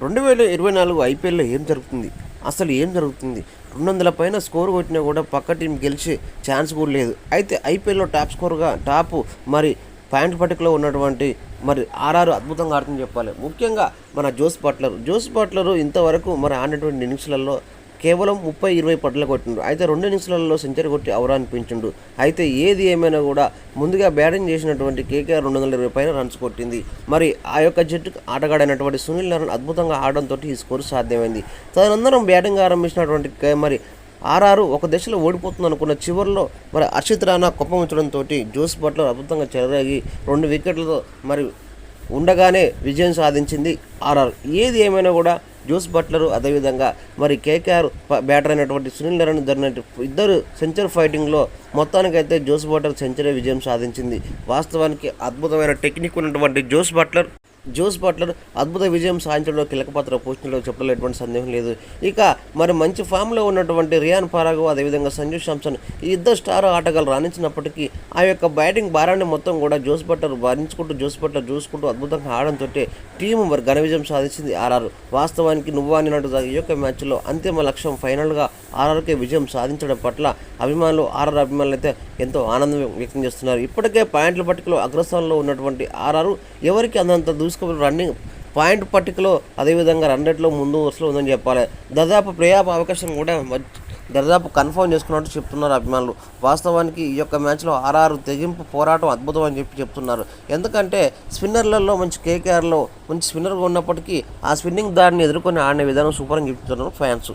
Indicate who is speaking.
Speaker 1: రెండు వేల ఇరవై నాలుగు ఐపీఎల్లో ఏం జరుగుతుంది? అసలు ఏం జరుగుతుంది? రెండు వందల పైన స్కోర్ కొట్టినా కూడా పక్క టీం గెలిచే ఛాన్స్ కూడా లేదు. అయితే ఐపీఎల్లో టాప్ స్కోర్గా టాప్ మరి పాయింట్ పట్టికలో ఉన్నటువంటి మరి ఆర్ఆర్ అద్భుతంగా ఆడుతుందని చెప్పాలి. ముఖ్యంగా మన జోస్ బట్లర్. జోస్ బట్లర్ ఇంతవరకు మరి ఆడినటువంటి ఇన్నింగ్స్లలో కేవలం ముప్పై ఇరవై పట్ల కొట్టిండు. అయితే రెండు ఇన్నింగ్స్లలో సెంచరీ కొట్టి అవరా అనిపించిండు. అయితే ఏది ఏమైనా కూడా ముందుగా బ్యాటింగ్ చేసినటువంటి కేకేఆర్ రెండు వందల ఇరవై పైన రన్స్ కొట్టింది. మరి ఆ యొక్క జట్టుకు ఆటగాడైనటువంటి సునీల్ నారాయణ అద్భుతంగా ఆడడంతో ఈ స్కోర్ సాధ్యమైంది. తదనంతరం బ్యాటింగ్ ఆరంభించినటువంటి కే- మరి ఆర్ఆర్ ఒక దశలో ఓడిపోతుంది అనుకున్న చివరిలో మరి అర్షిత్ రాణా కుప్పం ఉంచడంతో జోస్ బట్లర్ అద్భుతంగా చెలరేగి రెండు వికెట్లతో మరి ఉండగానే విజయం సాధించింది ఆర్ఆర్. ఏది ఏమైనా కూడా జోస్ బట్లరు అదేవిధంగా మరి కేకేఆర్ బ్యాటర్ అయినటువంటి సునీల్ నారాయణ జరిగిన ఇద్దరు సెంచరీ ఫైటింగ్లో మొత్తానికైతే జోస్ బట్లర్ సెంచరీ విజయం సాధించింది. వాస్తవానికి అద్భుతమైన టెక్నిక్ ఉన్నటువంటి జోస్ బట్లర్ జోస్ బట్లర్ అద్భుత విజయం సాధించడంలో కీలక పాత్ర పోషించడంలో చెప్పడంలో ఎటువంటి సందేహం లేదు. ఇక మరి మంచి ఫామ్లో ఉన్నటువంటి రియాన్ పరాగు అదేవిధంగా సంజు శాంసన్ ఈ ఇద్దరు స్టార్ ఆటగాళ్ళు రాణించినప్పటికీ ఆ యొక్క బ్యాటింగ్ భారాన్ని మొత్తం కూడా జోస్ బట్లర్ భరించుకుంటూ జోస్ బట్లర్ చూసుకుంటూ అద్భుతంగా ఆడడంతో టీము మరి ఘన విజయం సాధించింది ఆర్ఆర్. వాస్తవానికి నువ్వు అనినట్టుగా ఈ యొక్క మ్యాచ్లో అంతిమ లక్ష్యం ఫైనల్గా ఆర్ఆర్కే విజయం సాధించడం పట్ల అభిమానులు ఆర్ఆర్ అభిమానులు అయితే ఎంతో ఆనందం వ్యక్తం చేస్తున్నారు. ఇప్పటికే పాయింట్ల పట్టికలో అగ్రస్థానంలో ఉన్నటువంటి ఆర్ఆర్ ఎవరికి అందంత దూసుకు రన్నింగ్ పాయింట్ పట్టికలో అదేవిధంగా రన్ రేట్లో ముందు వరుసలో ఉందని చెప్పాలి. దాదాపు ప్లేఆఫ్ అవకాశం కూడా మధ్య- దాదాపు కన్ఫర్మ్ చేసుకున్నట్టు చెప్తున్నారు అభిమానులు. వాస్తవానికి ఈ యొక్క మ్యాచ్లో ఆర్ఆర్ తెగింపు పోరాటం అద్భుతం అని చెప్పి చెప్తున్నారు. ఎందుకంటే స్పిన్నర్లలో మంచి కేకేఆర్లో మంచి స్పిన్నర్గా ఉన్నప్పటికీ ఆ స్పిన్నింగ్ దాడిని ఎదుర్కొని ఆడిన విధానం సూపర్ అని చెప్తున్నారు ఫ్యాన్స్.